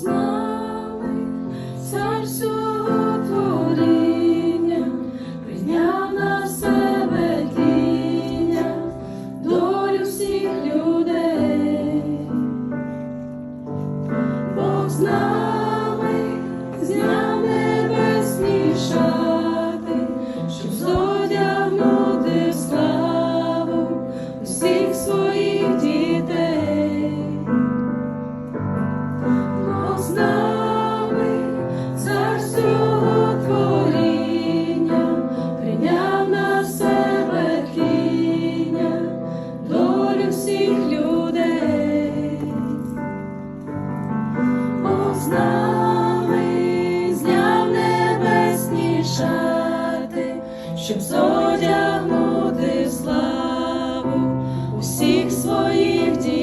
was. шати, щоб зодягнути в славу усіх своїх дій.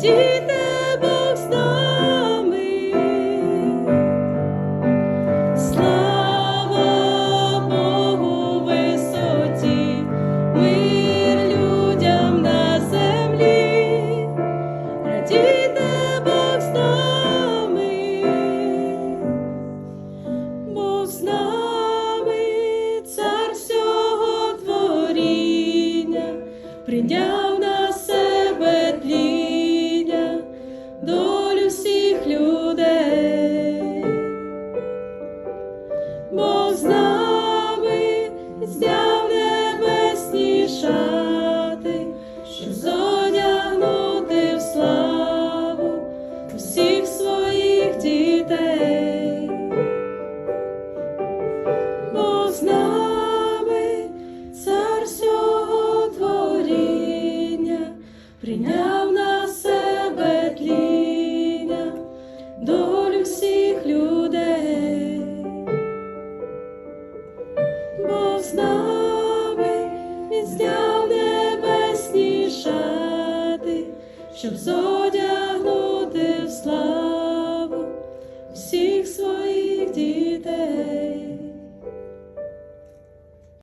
радіти Бог з нами. Слава Богу висоті, мир людям на землі. Радійте прийняв на себе тління долю всіх людей, бо з нами він зняв небесні шати, щоб зорі